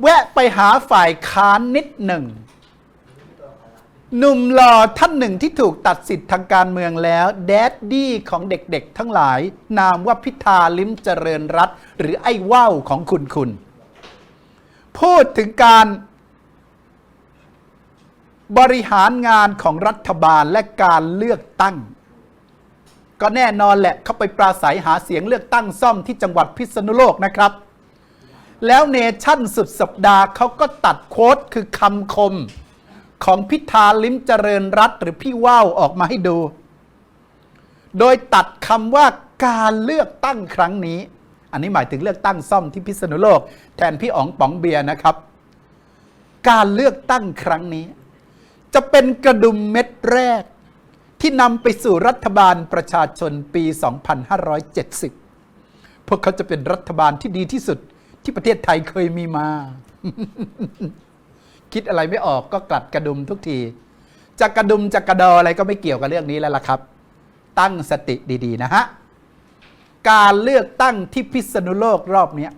แวะไปหาฝ่ายค้านนิดหนึ่ง หนุ่มหล่อท่านหนึ่งที่ถูกตัดสิทธิ์ทางการเมืองแล้วแดดดี้ของเด็กๆ ทั้งหลาย นามว่าพิธาลิ้มเจริญรัตหรือไอ้ว่าวของคุณคุณ พูดถึงการบริหารงานของรัฐบาลและการเลือกตั้ง ก็แน่นอนแหละเขาไปปราศัยหาเสียงเลือกตั้งซ่อมที่จังหวัดพิษณุโลกนะครับ แล้วเนชั่นสุดสัปดาห์เขาก็ตัดโค้ดคือคำคม ของพิธาลิ้มเจริญรัตหรือพี่ว่าวออกมาให้ดู โดยตัดคำว่าการเลือกตั้งครั้งนี้ อันนี้หมายถึงเลือกตั้งซ่อมที่พิษณุโลก แทนพี่อ๋องป๋องเบียร์นะครับ การเลือกตั้งครั้งนี้ จะเป็นกระดุมเม็ดแรก ที่นำไปสู่รัฐบาลประชาชนปี 2570 พวกเขาจะเป็นรัฐบาลที่ดีที่สุด ที่ประเทศไทยเคยมีมา คิดอะไรไม่ออกก็กลัดกระดุมทุกทีจะกระดุมจะกระดออะไรก็ไม่เกี่ยวกับเรื่องนี้แล้วล่ะครับ ตั้งสติดี ๆ นะฮะ การเลือกตั้งที่พิษณุโลกรอบนี้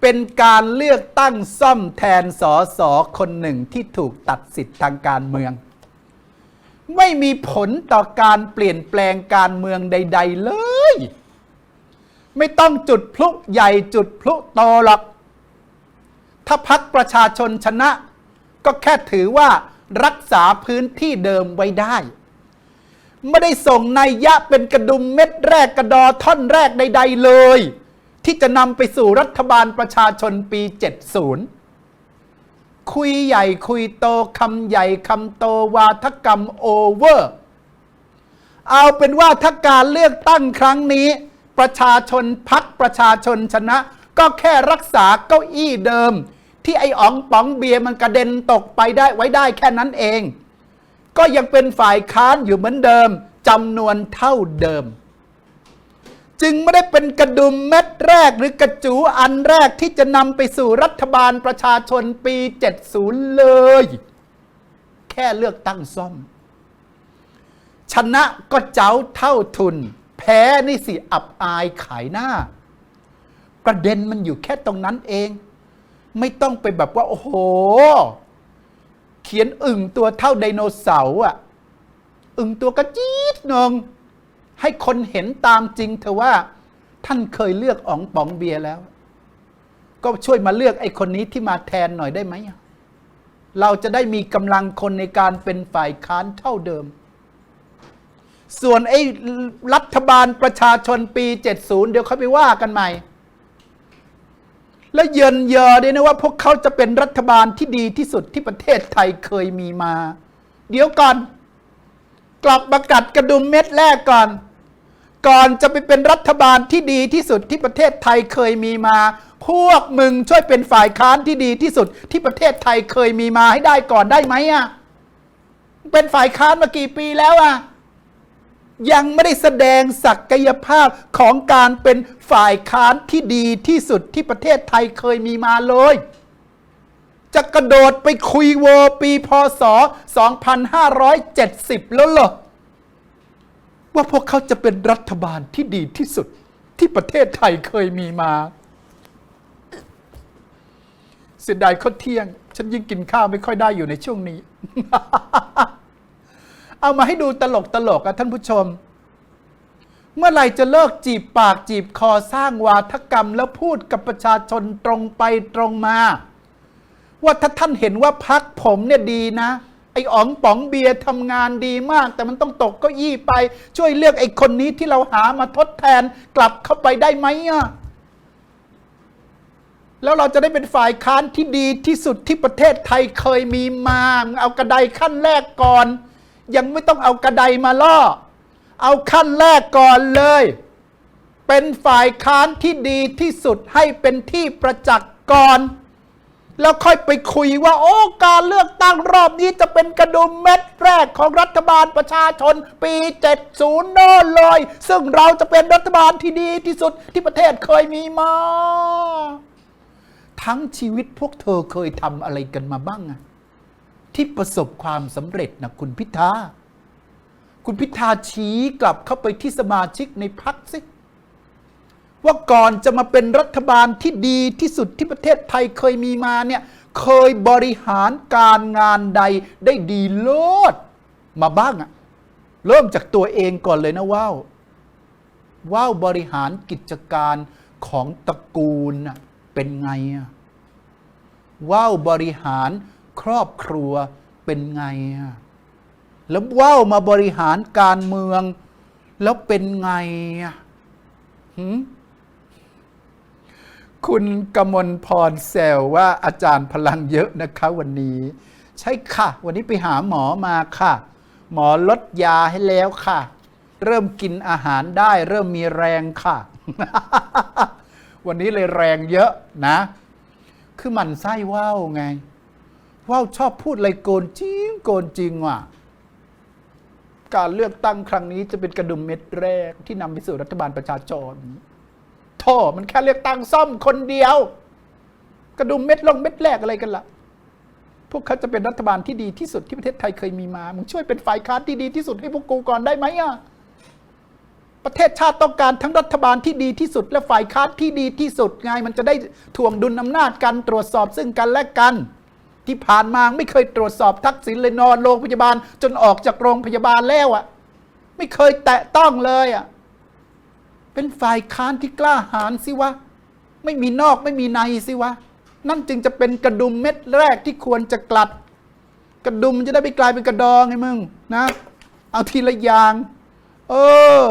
เป็นการเลือกตั้งซ่อมแทนสอสอคนหนึ่งที่ถูกตัดสิทธิ์ทางการเมือง ไม่มีผลต่อการเปลี่ยนแปลงการเมืองใด ๆ เลย ไม่ต้องจุดพลุใหญ่จุดพลุโตหรอก ถ้าพักประชาชนชนะ ก็แค่ถือว่ารักษาพื้นที่เดิมไว้ได้ ไม่ได้ส่งนัยยะเป็นกระดุมเม็ดแรกกระดอท่อนแรกใด ๆ เลย ที่จะนำไปสู่รัฐบาลประชาชนปี 70 คุยใหญ่คุยโตคำใหญ่คำโตวาทกรรมโอเวอร์ เอาเป็นว่าถ้าการเลือกตั้งครั้งนี้ ประชาชนพักประชาชนชนะ ก็แค่รักษาเก้าอี้เดิม ที่ไอ้อ๋องป๋องเบียร์มันกระเด็นตกไปได้ไว้ได้แค่นั้นเอง ก็ยังเป็นฝ่ายค้านอยู่เหมือนเดิมจำนวนเท่าเดิม จึงไม่ได้เป็นกระดุมเม็ดแรกหรือกระจูอันแรกที่จะนำไปสู่รัฐบาลประชาชนปี 70 เลย แค่เลือกตั้งซ่อม ชนะก็เจ้าเท่าทุน แพ้นี่สิอับอายขายหน้า ประเด็นมันอยู่แค่ตรงนั้นเอง ไม่ต้องไปแบบว่า โอ้โห เขียนอึ่งตัวเท่าไดโนเสาร์อะ อึ่งตัวกระจี๊ดหนงให้คนเห็นตามจริงเถอะว่า ท่านเคยเลือกอ๋องป๋องเบียร์แล้ว ก็ช่วยมาเลือกไอ้คนนี้ที่มาแทนหน่อยได้ไหมเราจะได้มีกำลังคนในการเป็นฝ่ายค้านเท่าเดิม ส่วนไอ้รัฐบาลประชาชนปี 70 เดี๋ยวเขาไปว่ากันใหม่ แล้วเยินเยอด้วยนะว่าพวกเขาจะเป็นรัฐบาลที่ดีที่สุดที่ประเทศไทยเคยมีมา เดี๋ยวก่อน กลับมากัดกระดุมเม็ดแรกก่อน ก่อนจะไปเป็นรัฐบาลที่ดีที่สุดที่ประเทศไทยเคยมีมาพวกมึงช่วยเป็นฝ่ายค้านที่ดีที่สุดที่ประเทศไทยเคยมีมาให้ได้ก่อนได้ไหมอะเป็นฝ่ายค้านมากี่ปีแล้วอะ ยังไม่ได้แสดงศักยภาพของการเป็นฝ่ายค้านที่ดีที่สุดที่ประเทศไทยเคยมีมาเลย จะกระโดดไปคุยโวปีพศ 2570 แล้วเหรอ ว่าพวกเขาจะเป็นรัฐบาลที่ดีที่สุดที่ประเทศไทยเคยมีมาเสียดายข้าวเที่ยง ฉันยิ่งกินข้าวไม่ค่อยได้อยู่ในช่วงนี้ เอามาให้ดูตลกตลกอะท่านผู้ชม เมื่อไหร่จะเลิกจีบปากจีบคอสร้างวาทกรรม แล้วพูดกับประชาชนตรงไปตรงมา ว่าถ้าท่านเห็นว่าพักผมเนี่ยดีนะ ไอ้อ๋องป๋องเบียร์ทำงานดีมาก แต่มันต้องตกเก็อี้ไป ช่วยเลือกไอ้คนนี้ที่เราหามาทดแทนกลับเข้าไปได้ไหมอะแล้วเราจะได้เป็นฝ่ายค้านที่ดีที่สุดที่ประเทศไทยเคยมีมา เอากระไดขั้นแรกก่อน ยังไม่ต้องเอากระไดมาล่อ เอาขั้นแรกก่อนเลย เป็นฝ่ายค้านที่ดีที่สุดให้เป็นที่ประจักษ์ก่อน แล้วค่อยไปคุยว่า โอ้การเลือกตั้งรอบนี้จะเป็นกระดุมเม็ดแรกของรัฐบาลประชาชน ปี 70 โน่นเลย ซึ่งเราจะเป็นรัฐบาลที่ดีที่สุดที่ประเทศเคยมีมา ทั้งชีวิตพวกเธอเคยทำอะไรกันมาบ้างอะ ที่ประสบความสำเร็จนะคุณพิธา คุณพิธาชี้กลับเข้าไปที่สมาชิกในพักสิว่าก่อนจะมาเป็นรัฐบาลที่ดีที่สุดที่ประเทศไทยเคยมีมาเนี่ยเคยบริหารการงานใดได้ดีเลิศมาบ้างอะเริ่มจากตัวเองก่อนเลยนะว่าวว่าวบริหารกิจการของตระกูลน่ะเป็นไงอะว่าวบริหาร ครอบครัวเป็นไงอะแล้วว่าวมาบริหารการเมือง แล้วเป็นไงอะหืมคุณกมลพรแซวว่าอาจารย์พลังเยอะนะคะวันนี้ ใช่ค่ะ วันนี้ไปหาหมอมาค่ะ หมอลดยาให้แล้วค่ะ เริ่มกินอาหารได้ เริ่มมีแรงค่ะ วันนี้เลยแรงเยอะนะ คือมันไส้ว่าวไง ว่าวชอบพูดอะไรโกนจริงโกนจริงว่ะ การเลือกตั้งครั้งนี้จะเป็นกระดุมเม็ดแรกที่นำไปสู่รัฐบาลประชาชนโท่มันแค่เลือกตั้งซ่อมคนเดียว กระดุมเม็ดลงเม็ดแรกอะไรกันละ่ะ พวกเขาจะเป็นรัฐบาลที่ดีที่สุดที่ประเทศไทยเคยมีมา มึงช่วยเป็นฝ่ายค้านที่ดีที่สุดให้พวกกูก่อนได้ไหมอะประเทศชาติต้องการทั้งรัฐบาลที่ดีที่สุดและฝ่ายค้านที่ดีที่สุดไงมันจะได้ถ่วงดุลอำนาจกันตรวจสอบซึ่งกันและกัน ที่ผ่านมาไม่เคยตรวจสอบทักษิณเลยนอนโรงพยาบาล จนออกจากโรงพยาบาลแล้วอะ ไม่เคยแตะต้องเลยอะ เป็นฝ่ายค้านที่กล้าหาญสิวะ ไม่มีนอกไม่มีในสิวะ นั่นจึงจะเป็นกระดุมเม็ดแรกที่ควรจะกลัด กระดุมจะได้ไม่กลายเป็นกระดองไงมึงนะ เอาทีละอย่าง เออ